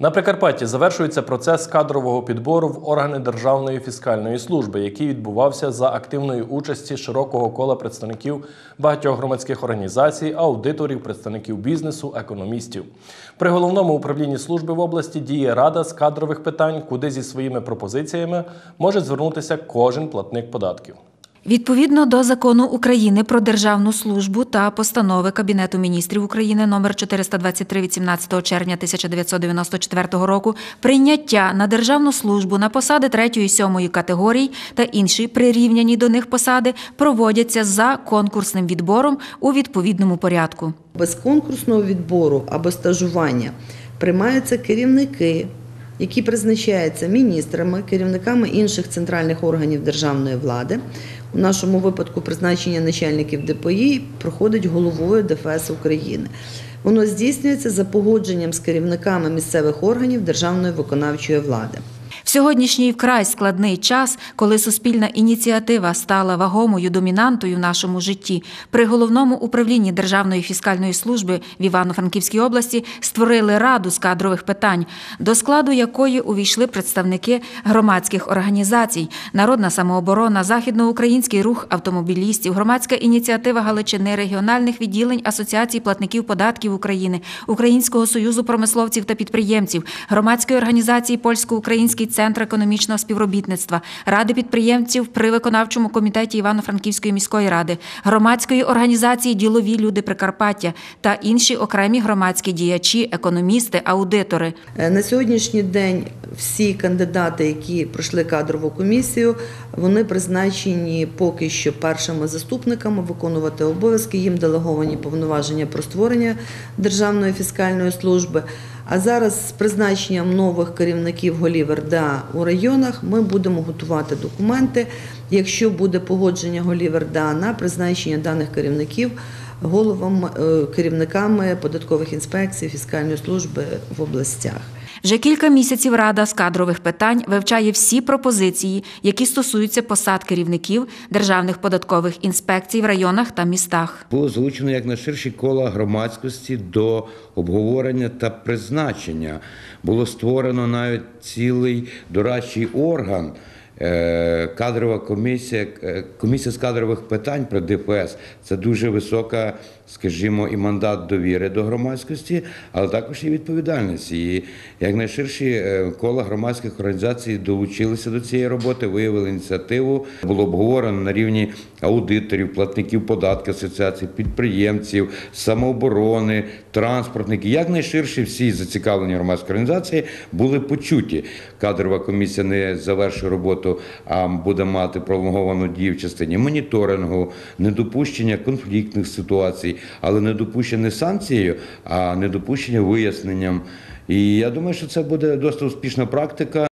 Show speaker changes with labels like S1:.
S1: На Прикарпатті завершується процес кадрового підбору в органи Державної фіскальної служби, який відбувався за активної участі широкого кола представників багатьох громадських організацій, аудиторів, представників бізнесу, економістів. При головному управлінні служби в області діє рада з кадрових питань, куди зі своїми пропозиціями може звернутися кожен платник податків.
S2: Відповідно до закону України про державну службу та постанови Кабінету міністрів України номер 423 від 17 червня 1994 року, прийняття на державну службу на посади 3 і 7 категорій та інші прирівняні до них посади проводяться за конкурсним відбором у відповідному порядку.
S3: Без конкурсного відбору або стажування приймаються керівники, які призначаються міністрами, керівниками інших центральних органів державної влади. У нашому випадку призначення начальників ДПІ проходить головою ДФС України. Воно здійснюється за погодженням з керівниками місцевих органів державної виконавчої влади.
S2: Сьогоднішній вкрай складний час, коли суспільна ініціатива стала вагомою домінантою в нашому житті, при головному управлінні Державної фіскальної служби в Івано-Франківській області створили раду з кадрових питань, до складу якої увійшли представники громадських організацій, народна самооборона, західноукраїнський рух автомобілістів, громадська ініціатива Галичини, регіональних відділень Асоціації платників податків України, Українського союзу промисловців та підприємців, громадської організації Польсько-Український центр економічного співробітництва, ради підприємців при виконавчому комітеті Івано-Франківської міської ради, громадської організації Ділові люди Прикарпаття та інші окремі громадські діячі, економісти, аудитори.
S3: Е, На сьогоднішній день всі кандидати, які пройшли кадрову комісію, вони призначені поки що першими заступниками виконувати обов'язки. Їм делеговані повноваження про створення Державної фіскальної служби. А зараз з призначенням нових керівників голів РДА у районах ми будемо готувати документи. Якщо буде погодження голів РДА на призначення даних керівників головами е, керівниками податкових інспекцій фіскальної служби в областях.
S2: Вже кілька місяців Рада з кадрових питань вивчає всі пропозиції, які стосуються посад керівників державних податкових інспекцій в районах та містах.
S4: було залучено як на ширші кола громадськості до обговорення та призначення. Було створено навіть цілий дорадчий орган. Е, Кадрова комісія, е, комісія з кадрових питань при ДФС це дуже висока, скажімо, і мандат довіри до громадськості, але також і відповідальність. І якнайширші е, кола громадських організацій долучилися до цієї роботи, виявили ініціативу. Було обговорено на рівні аудиторів, платників податків, асоціацій, підприємців, самооборони, транспортників. Якнайширші всі зацікавлені громадські організації були почуті. Кадрова комісія не завершує роботу, а буде мати пролонговану дію в частині моніторингу, недопущення конфліктних ситуацій, але не допущення санкцією, а недопущення виясненням. І я думаю, що це буде досить успішна практика.